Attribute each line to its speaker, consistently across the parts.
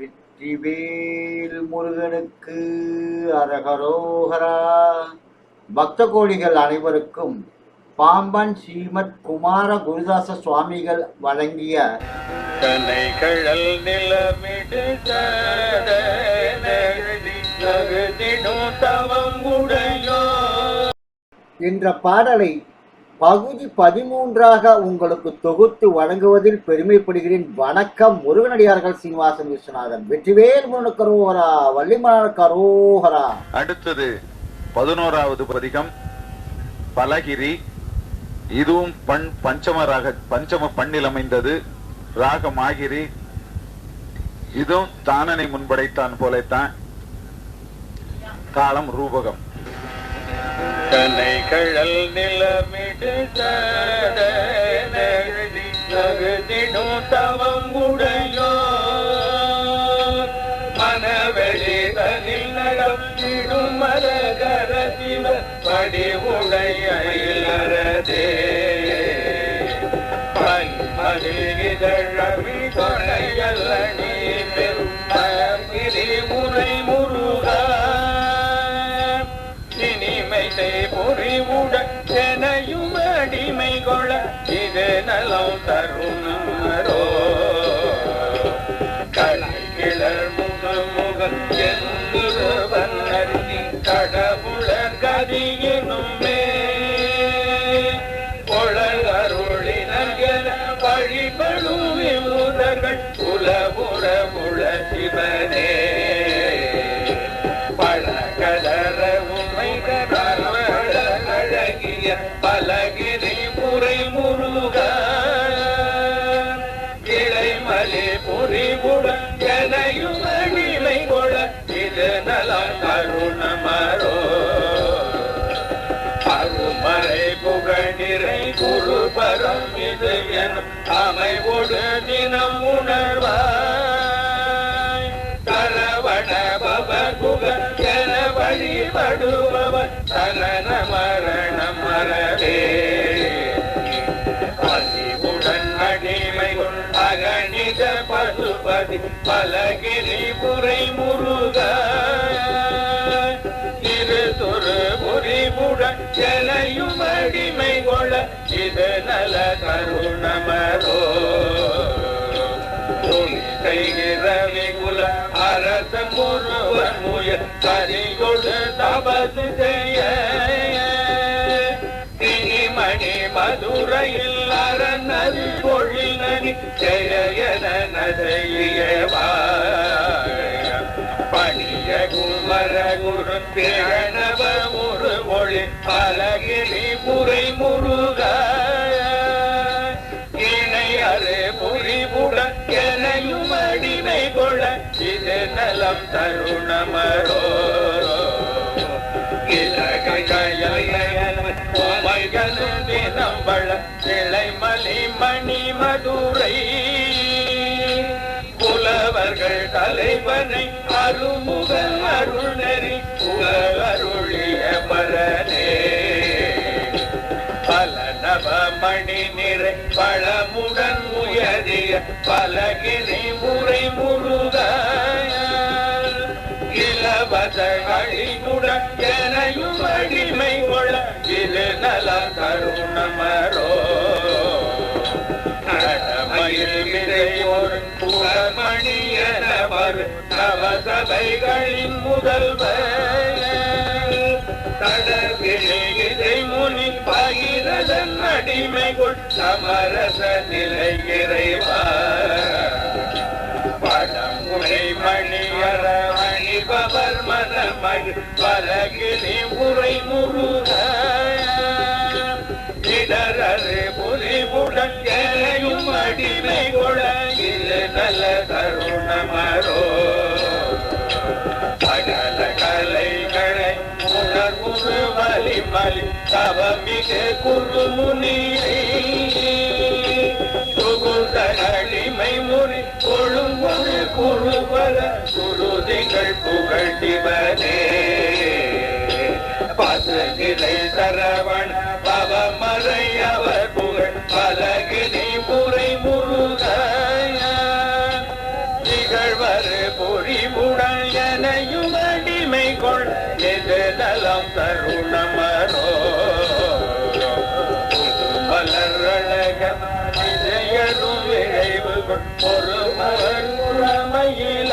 Speaker 1: வெற்றிவேல் முருகனுக்கு அரகரோகரா. பக்த கோடிகள் அனைவருக்கும் பாம்பன் ஸ்ரீமத் குமார குருதாச சுவாமிகள் வழங்கிய
Speaker 2: தன்னை கழல் நிலமிடு
Speaker 1: என்ற பாடலை பகுதி பதிமூன்றாக உங்களுக்கு தொகுத்து வழங்குவதில் பெருமைப்படுகிறேன். வணக்கம் முருகனடியார்கள் சீனிவாசன் விஸ்வநாதன். வெற்றிவேல் முருகனுக்கு கரோகரா வள்ளிமலர் கரோகரா.
Speaker 2: அடுத்தது பதினோராவது பதிகம் பலகிரி. இதுவும் பண் பஞ்சம ராக பஞ்சம பண்ணில் அமைந்தது. ராகம் ஆகிரி இதுவும் தானனை முன்படைத்தான் போலத்தான். காலம் ரூபகம். தன்னை கழல் நிலமிடு தகுதிடும் தவம் உடையோ மனவெளி தனில் நடத்திடும் மரகர சிவ படி உடைய தொடைய பலகிரி முறை முருக. இளைமலி புரிவுட எனையும் அடிமை கொள இது நல கருணமரோ. அருமறை புகழ் நிறை குரு பரம் இது எனும் அமைவோடு தினம் உணர்வார். வழிபடுபவர் சரண மரணம் மரவே பசிவுடன் அடிமை அகணித பசுபதி பலகிரி புரை முருக. இரு துரு புரிவுடன் எலையும் அடிமை கொள இது நல கருணமரோ. கைகிறவி குல அரச முருவன் முயல் கரிகொடு தபது செய்ய. திணிமணி மதுரையில் அரணதி பொழில் நனி ஜெயன நதையவா பணிய குமர குரு பிரணவ முரு மொழி பலகிரி புரை முருக. இணையரே புரிபுட எனையும் அடிமை கொள்ள நலம் தருணமரோ. இலகைகளும் தினம்பள இளைமலி மணி மதுரை புலவர்கள் தலைவனை அருமுகன் அருணரி அருளிய பரனே. பல நவமணி நிறை பழமுடன் உயரிய பலகிரி முறை முருகன் இலவச எனையும் அடிமை கொள்ள இது நல கருணமரோ நடமையில் நவசபைகளின் முதல்வர். தடவிழை முனி பகிரதன் அடிமைகள் சமரச நிலை இறைவா. பழமுறை மணியர அணிபவர் மனமழி உரை முருக. இடரறு புலிபுடன் எனையும் அடிமை கொள நல்ல தருணமரோ சகல கலைகளை வலி மலி தவமிகு சிவனே. பசகிலை சரவண பவமறை அவர் புகழ் பலகிரி முறை முருக திகழ்வர செய்யறு அடிமை கொள். எது நலம் தருணமரோ மலரழக விளைவு ஒரு மகன் புறமையில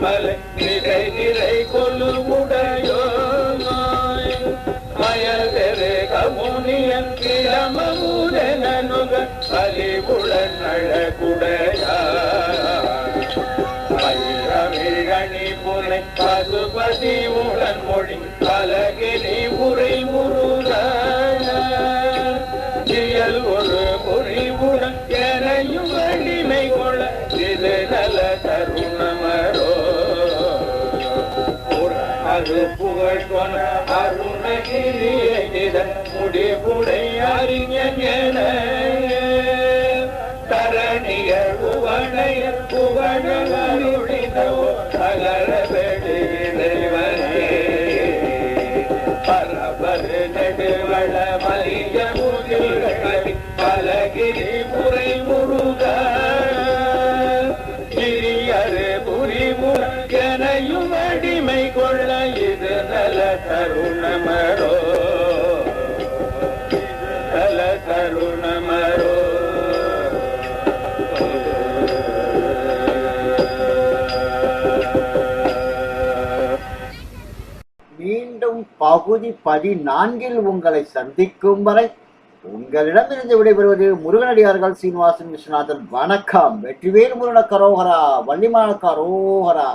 Speaker 2: மலை நிறை நிறை கொல்லுமுடையோ மயதெரு கமுனியன் கிளமமுதனுக அலிபுலன் அழகுடையா மயிரமிழனி புனை பசுபதி உடன் மொழி பலகினி உரை முருகாய இயல் ஒரு பொறிவுடன் எனையும் அடிமை கொள்ள இது நல அது புகழ் கொன முடிவுடை அறிஞன் என. தரணியர் புவனைய புகழருளினவோ அகர இறைவனே. பரபர நெடுவள
Speaker 1: மீண்டும் பகுதி பதினான்கில் உங்களை சந்திக்கும் வரை உங்களிடமிருந்து விடைபெறுவது முருகனடியார்கள் சீனிவாசன் விஸ்வநாதன். வணக்கம். வெற்றிவேல் முருகன கரோகரா வள்ளிமான கரோகரா